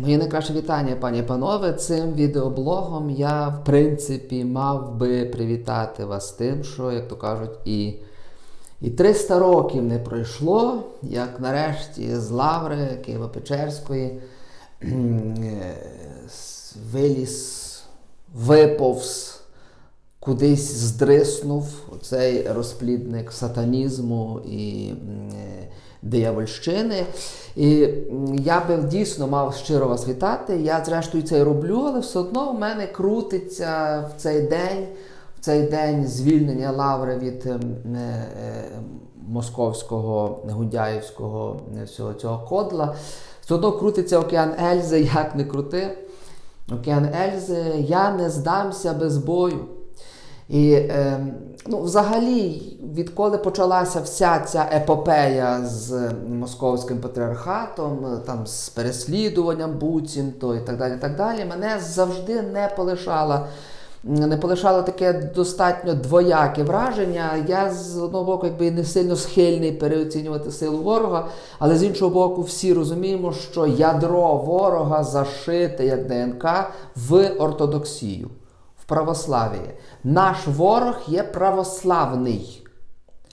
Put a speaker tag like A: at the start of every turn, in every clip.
A: Моє найкраще вітання, пані і панове. Цим відеоблогом я, в принципі, мав би привітати вас тим, що, як то кажуть, і, і 300 років не пройшло, як нарешті з лаври Києво-Печерської е, виліз, виповз, кудись здриснув цей розплідник сатанізму і диявольщини. І я би дійсно мав щиро вас вітати. Я, зрештою, це роблю, але все одно в мене крутиться в цей день, в цей день звільнення лаври від ем, е, е, московського гундяївського е, всього цього кодла. Все одно крутиться океан Ельзи, як не крути. Океан Ельзи, я не здамся без бою. І е, ну, взагалі, відколи почалася вся ця епопея з московським патріархатом, там з переслідуванням буцімто і так далі, так далі, мене завжди не полишала. Не полишало таке достатньо двояке враження. Я з одного боку, якби не сильно схильний переоцінювати силу ворога, але з іншого боку, всі розуміємо, що ядро ворога зашите як ДНК в ортодоксію в православії. Наш ворог є православний.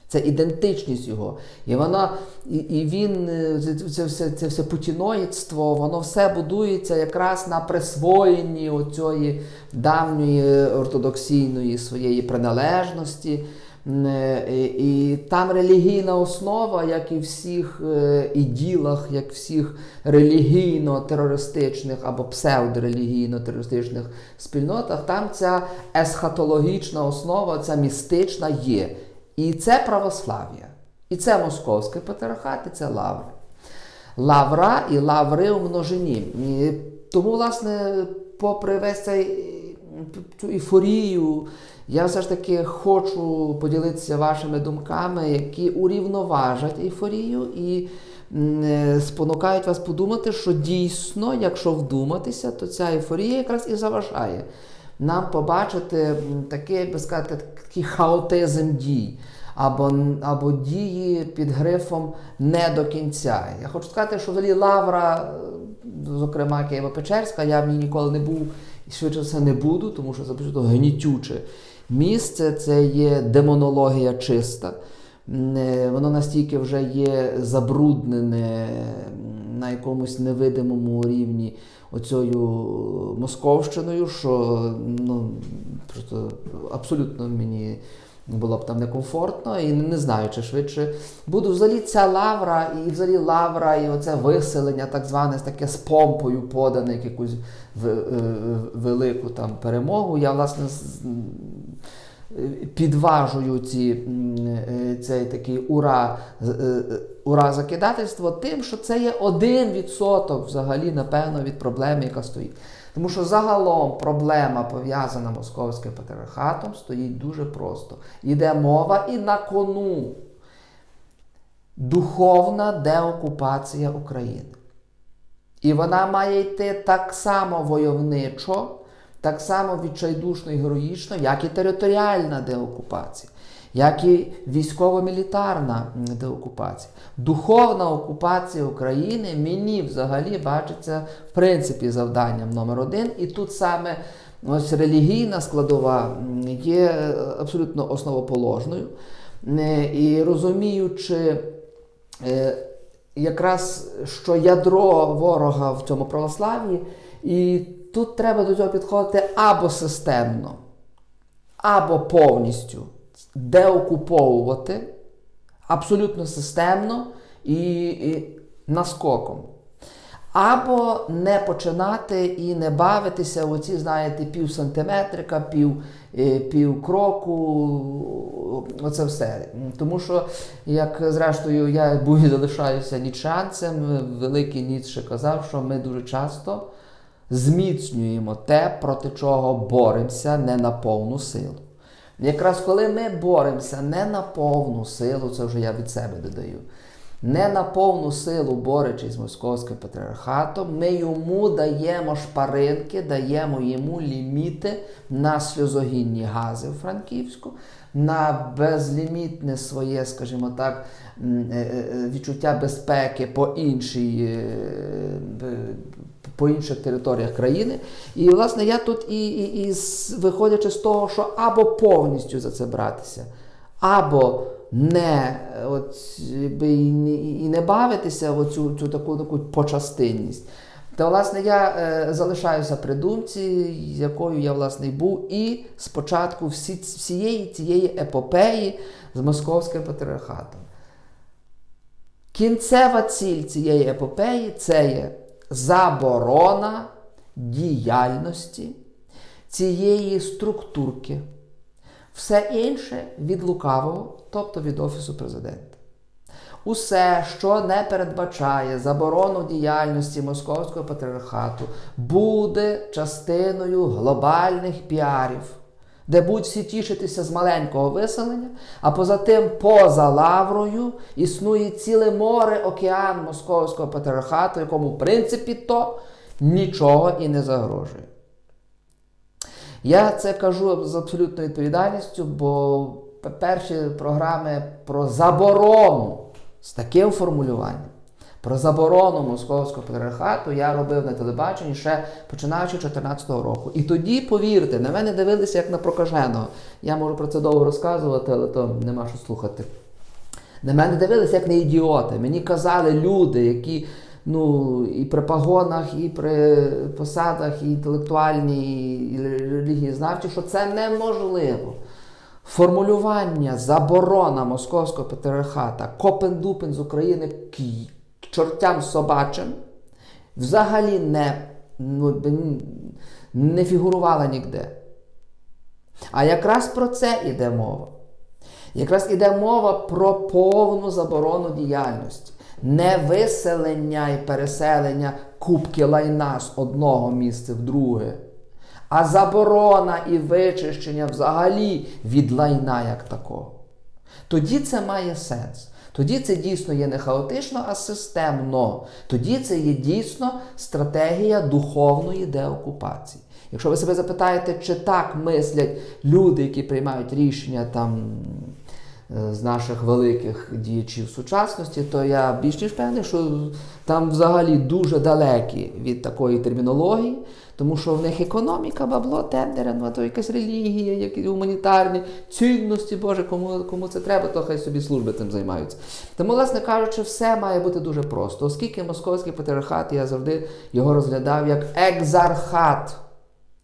A: Це ідентичність його. І вона, і, і він, е, це, все, це все путіноїдство, воно все будується якраз на присвоєнні оцієї давньої ортодоксійної своєї приналежності. І там релігійна основа, як і всіх е, іділах, як всіх релігійно-терористичних або псевдорелігійно-терористичних спільнотах, там ця есхатологічна основа, ця містична є. І це православ'я. І це московський патріархат, і це лаври. Лавра і лаври у множині. Тому, власне, попри весь цей цю ейфорію, я все ж таки хочу поділитися вашими думками, які урівноважать ейфорію і е, спонукають вас подумати, що дійсно, якщо вдуматися, то ця ейфорія якраз і заважає нам побачити такий, як би сказати, такий хаотизм дій. Або, або дії під грифом не до кінця. Я хочу сказати, що взагалі Лавра, е, зокрема Києво-Печерська, я в ній ніколи не був швидше все не буду, тому що це просто гнітюче місце, це є демонологія чиста. Е, Воно настільки вже є забруднене на якомусь невидимому рівні оцею московщиною, що ну, просто абсолютно мені було б там некомфортно і не знаю, чи швидше буду взагалі ця лавра, і взагалі лавра, і оце виселення, так зване, таке з помпою подане, як якусь в- е, велику там перемогу. Я, власне, е, підважую ці, е, цей такий ура, е, е, ура закидательство тим, що це є один відсоток взагалі, напевно, від проблеми, яка стоїть. Тому що загалом проблема, пов'язана московським патріархатом, стоїть дуже просто. Йде мова і на кону духовна деокупація України. І вона має йти так само войовничо, так само відчайдушно і героїчно, як і територіальна деокупація, як і військово-мілітарна деокупація. Духовна окупація України мені взагалі бачиться в принципі завданням номер один. І тут саме ось релігійна складова є е, абсолютно основоположною. Е, І розуміючи е, якраз що ядро ворога в цьому православ'ї, і тут треба до цього підходити або системно, або повністю деокуповувати, абсолютно системно і, і наскоком. Або не починати і не бавитися в оці, знаєте, пів сантиметрика, пів, е, пів кроку, оце все. Тому що, як зрештою, я був і залишаюся нічанцем, великий Ніцше казав, що ми дуже часто зміцнюємо те, проти чого боремося не на повну силу. Якраз коли ми боремося не на повну силу, це вже я від себе додаю, не на повну силу борючись з московським патріархатом, ми йому даємо шпаринки, даємо йому ліміти на сльозогінні гази в Франківську, на безлімітне своє, скажімо так, м, е, е, відчуття безпеки по іншій, е, по інших територіях країни. І, власне, я тут і, і, і виходячи з того, що або повністю за це братися, або не от, і, і не бавитися в цю, цю таку таку почастинність. То, власне, я е, залишаюся при думці, якою я власне був, і спочатку всі, всієї цієї епопеї з московським патріархатом. Кінцева ціль цієї епопеї це є заборона діяльності цієї структурки. Все інше від лукавого, тобто від Офісу президента. Усе, що не передбачає заборону діяльності Московського патріархату, буде частиною глобальних піарів, де будуть всі тішитися з маленького виселення, а поза тим, поза лаврою, існує ціле море океан Московського патріархату, якому, в принципі, то нічого і не загрожує. Я це кажу з абсолютною відповідальністю, бо перші програми про заборону з таким формулюванням. Про заборону московського патріархату я робив на телебаченні ще починаючи 2014 року. І тоді, повірте, на мене дивилися як на прокаженого. Я можу про це довго розказувати, але то нема що слухати. На мене дивилися як на ідіоти. Мені казали люди, які ну, і при погонах, і при посадах, і інтелектуальні, і релігієзнавчі, що це неможливо. Формулювання заборона московського патріархата Копендупен з України чортям собачим взагалі не, ну, не фігурувала ніде. А якраз про це йде мова. Якраз іде мова про повну заборону діяльності, не виселення і переселення кубки лайна з одного місця в друге а заборона і вичищення взагалі від лайна як такого. Тоді це має сенс. Тоді це дійсно є не хаотично, а системно. Тоді це є дійсно стратегія духовної деокупації. Якщо ви себе запитаєте, чи так мислять люди, які приймають рішення там е, з наших великих діячів сучасності, то я більш ніж певний, що там взагалі дуже далекі від такої термінології. Тому що в них економіка, бабло, тендери, ну а то якась релігія, якісь гуманітарні цінності, Боже, кому кому це треба, то хай собі служби цим займаються. Тому, власне кажучи, все має бути дуже просто, оскільки московський патріархат, я завжди його розглядав як екзархат,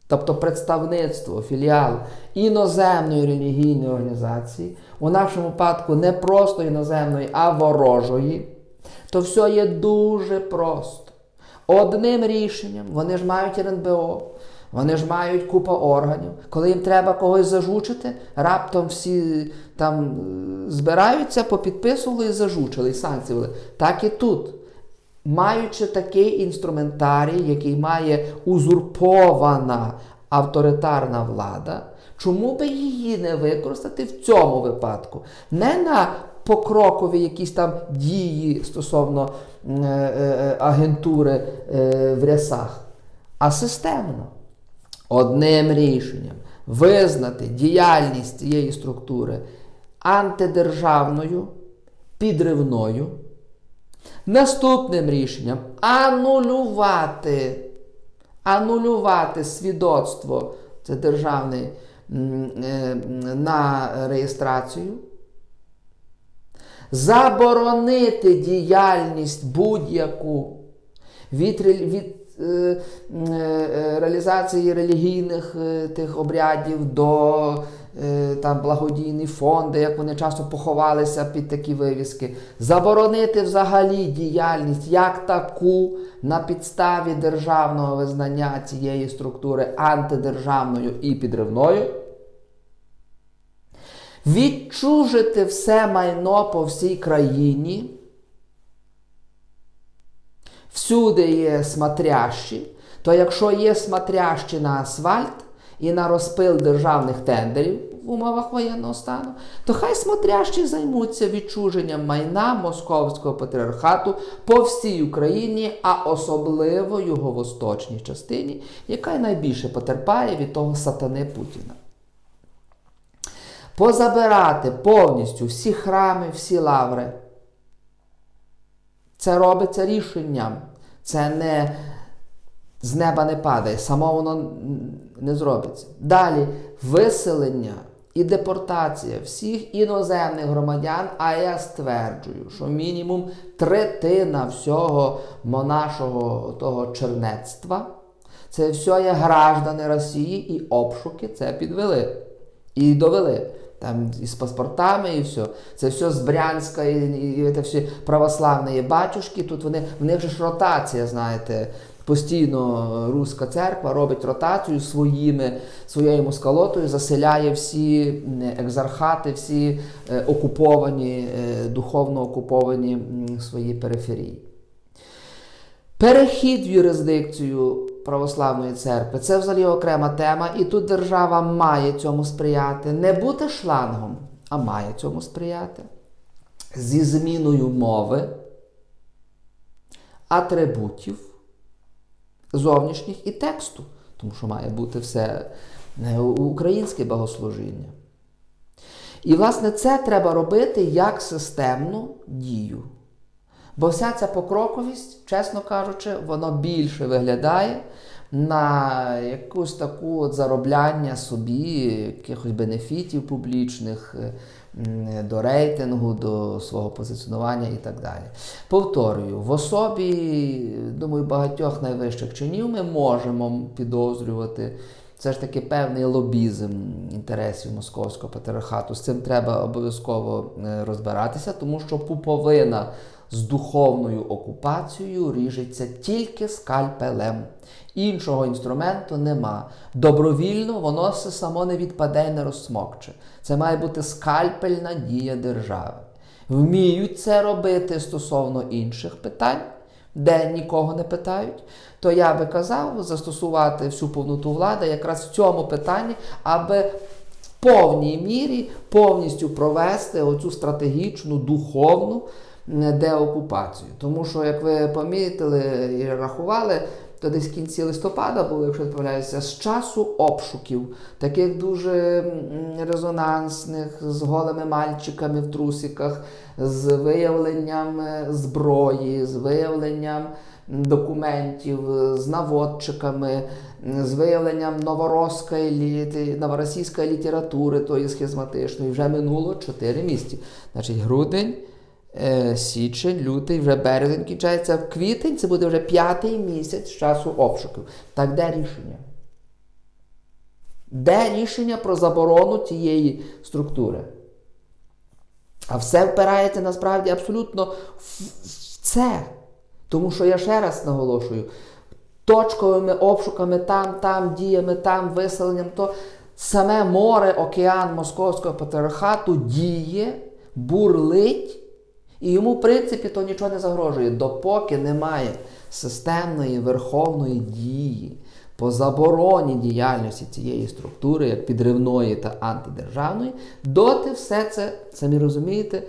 A: тобто представництво, філіал іноземної релігійної організації, у нашому випадку не просто іноземної, а ворожої, то все є дуже просто. Одним рішенням вони ж мають РНБО, вони ж мають купа органів. Коли їм треба когось зажучити, раптом всі там е, збираються, попідписували і зажучили, і санкції вели. Так і тут. Маючи такий інструментарій, який має узурпована авторитарна влада, чому би її не використати в цьому випадку? Не на покрокові якісь там дії стосовно е, е, агентури е, в рясах, а системно. Одним рішенням визнати діяльність цієї структури антидержавною, підривною. Наступним рішенням анулювати анулювати свідоцтво це державне на реєстрацію. Заборонити діяльність будь-яку від від е, е, реалізації релігійних е, тих обрядів до е, там, благодійні фонди, як вони часто поховалися під такі вивіски, заборонити взагалі діяльність як таку на підставі державного визнання цієї структури антидержавною і підривною. Відчужити все майно по всій країні. Всюди є смотрящі, то якщо є смотрящі на асфальт і на розпил державних тендерів в умовах воєнного стану, то хай смотрящі займуться відчуженням майна Московського патріархату по всій Україні, а особливо його восточній частині, яка найбільше потерпає від того сатани Путіна позабирати повністю всі храми, всі лаври. Це робиться рішенням. Це не з неба не падає, само воно не зробиться. Далі виселення і депортація всіх іноземних громадян, а я стверджую, що мінімум третина всього монашого того чернецтва, це все є граждани Росії і обшуки це підвели. І довели. Там і з паспортами, і все. Це все з Брянська, і, і, і це всі православні батюшки. Тут вони, в них же ж ротація, знаєте. Постійно руська церква робить ротацію своїми, своєю москалотою, заселяє всі екзархати, всі е, окуповані, е, духовно окуповані свої периферії. Перехід в юрисдикцію православної церкви це взагалі окрема тема, і тут держава має цьому сприяти. Не бути шлангом, а має цьому сприяти. Зі зміною мови, атрибутів зовнішніх і тексту, тому що має бути все е, українське богослужіння. І, власне, це треба робити як системну дію. Бо вся ця покроковість, чесно кажучи, воно більше виглядає на якусь таку от заробляння собі якихось бенефітів публічних е, до рейтингу, до свого позиціонування і так далі. Повторюю, в особі, думаю, багатьох найвищих чинів ми можемо підозрювати. Все ж таки певний лобізм інтересів московського патріархату. З цим треба обов'язково е, розбиратися, тому що пуповина з духовною окупацією ріжеться тільки скальпелем. Іншого інструменту нема. Добровільно воно все само не відпаде і не розсмокче. Це має бути скальпельна дія держави. Вміють це робити стосовно інших питань, де нікого не питають, то я би казав застосувати всю повноту влади якраз в цьому питанні, аби в повній мірі повністю провести оцю стратегічну духовну м, деокупацію. Тому що, як ви помітили і рахували, то десь в кінці листопада було, якщо не з часу обшуків, таких дуже резонансних, з голими мальчиками в трусиках, з виявленням е, зброї, з виявленням документів, з наводчиками, з виявленням новоросської літи- новоросійської літератури, тої схизматичної, вже минуло 4 місяці. Значить, грудень. Е, Січень, лютий, вже березень кінчається, в квітень це буде вже п'ятий місяць часу обшуків. Так де рішення? Де рішення про заборону цієї структури? А все впирається насправді абсолютно в це. Тому що я ще раз наголошую, точковими обшуками там, там, діями, там, виселенням, то саме море, океан Московського патріархату діє, бурлить. І йому, в принципі, то нічого не загрожує, допоки немає системної верховної дії по забороні діяльності цієї структури, як підривної та антидержавної, доти все це, самі розумієте,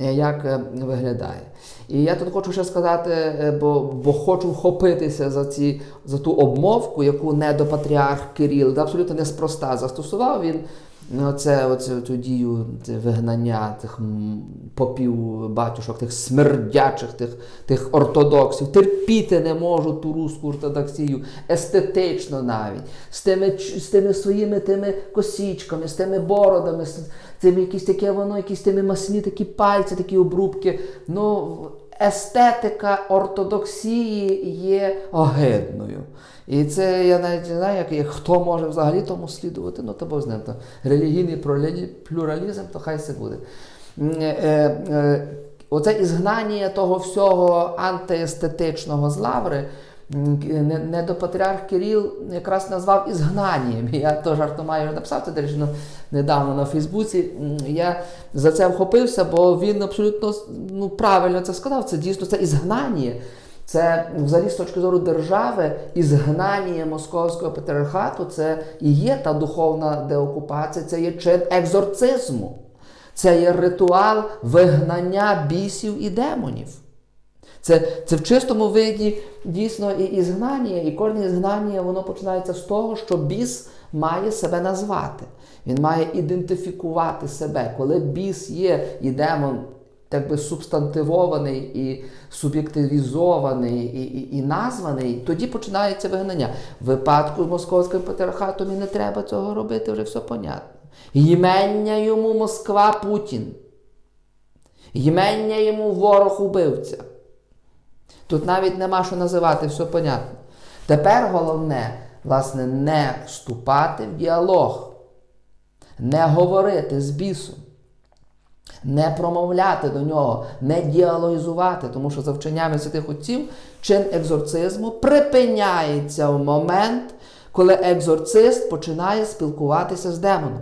A: е, як е, виглядає. І я тут хочу ще сказати, е, бо, бо хочу вхопитися за, ці, за ту обмовку, яку недопатріарх Кирил абсолютно неспроста застосував. Він Ну, Оце, оце дію це вигнання тих попів батюшок, тих смердячих, тих, тих ортодоксів. Терпіти не можу ту руську ортодоксію, естетично навіть, з тими, з тими своїми тими косічками, з тими бородами, з цими якісь таке воно, якісь тими масні такі пальці, такі обрубки. Ну, естетика ортодоксії є огидною. І це я навіть не знаю, як, хто може взагалі тому слідувати, ну то Бог з ним. То релігійний плюралізм, то хай це буде. Е, е, Оце ізгнання того всього антиестетичного з лаври. Недопатріарх Кирил якраз назвав ізгнанням. Я то жартомаю написав це речі, ну, недавно на Фейсбуці. Я за це вхопився, бо він абсолютно ну, правильно це сказав. Це дійсно це ізгнання. Це взагалі з точки зору держави, ізгнання московського патріархату, це і є та духовна деокупація, це є чин екзорцизму, це є ритуал вигнання бісів і демонів. Це, це в чистому виді дійсно і ізгнання, і кожне ізгнання воно починається з того, що біс має себе назвати. Він має ідентифікувати себе. Коли біс є і демон так би субстантивований і суб'єктивізований і, і, і названий, тоді починається вигнання. В випадку з московським патріархатом і не треба цього робити, вже все понятно. Ймення йому Москва Путін. Ймення йому ворог убивця. Тут навіть нема що називати, все понятно. Тепер головне, власне, не вступати в діалог, не говорити з бісом, не промовляти до нього, не діалогізувати, тому що за вченнями святих отців чин екзорцизму припиняється в момент, коли екзорцист починає спілкуватися з демоном.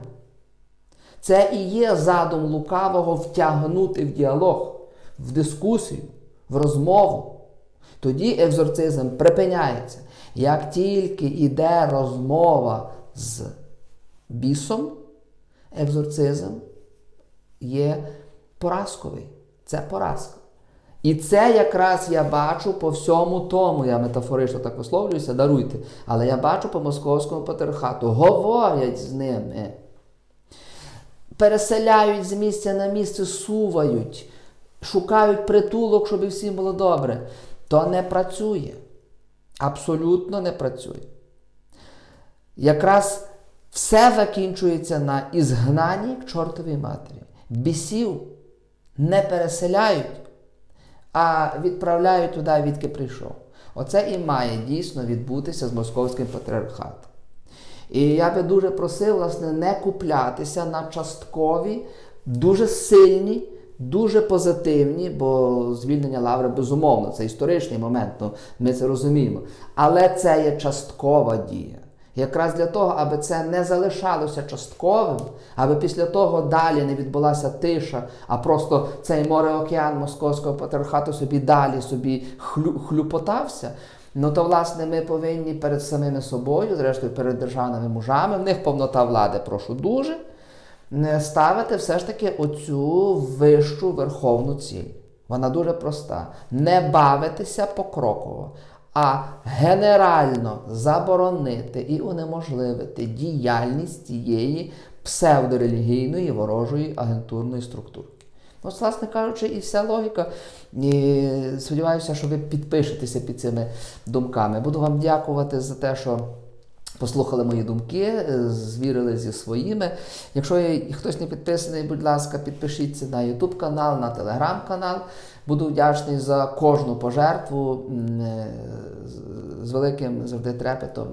A: Це і є задум лукавого втягнути в діалог, в дискусію, в розмову. Тоді екзорцизм припиняється. Як тільки йде розмова з бісом, екзорцизм є поразковий. Це поразка. І це якраз я бачу по всьому тому, я метафорично так висловлююся, даруйте. Але я бачу по московському патріархату. Говорять з ними, переселяють з місця на місце, сувають, шукають притулок, щоб всім було добре. То не працює. Абсолютно не працює. Якраз все закінчується на ізгнанні к чортовій матері. Бісів не переселяють, а відправляють туди, відки прийшов. Оце і має дійсно відбутися з московським патріархатом. І я би дуже просив, власне, не куплятися на часткові, дуже сильні, дуже позитивні, бо звільнення Лаври безумовно, це історичний момент, ну, ми це розуміємо. Але це є часткова дія. Якраз для того, аби це не залишалося частковим, аби після того далі не відбулася тиша, а просто цей море-океан московського патріархату собі далі собі хлю, хлюпотався. Ну то, власне, ми повинні перед самими собою, зрештою перед державними мужами, в них повнота влади, прошу дуже, ставити все ж таки оцю вищу верховну ціль. Вона дуже проста. Не бавитися покроково, а генерально заборонити і унеможливити діяльність цієї псевдорелігійної ворожої агентурної структурки. Ну, власне кажучи, і вся логіка. І сподіваюся, що ви підпишетеся під цими думками. Буду вам дякувати за те, що послухали мої думки, звірили зі своїми. Якщо є хтось не підписаний, будь ласка, підпишіться на YouTube канал, на Telegram канал. Буду вдячний за кожну пожертву. Е, з- З великим завжди трепетом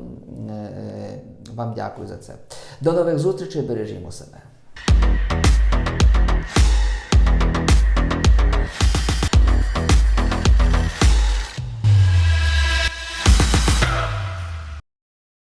A: е, вам дякую за це. До нових зустрічей, бережімо себе.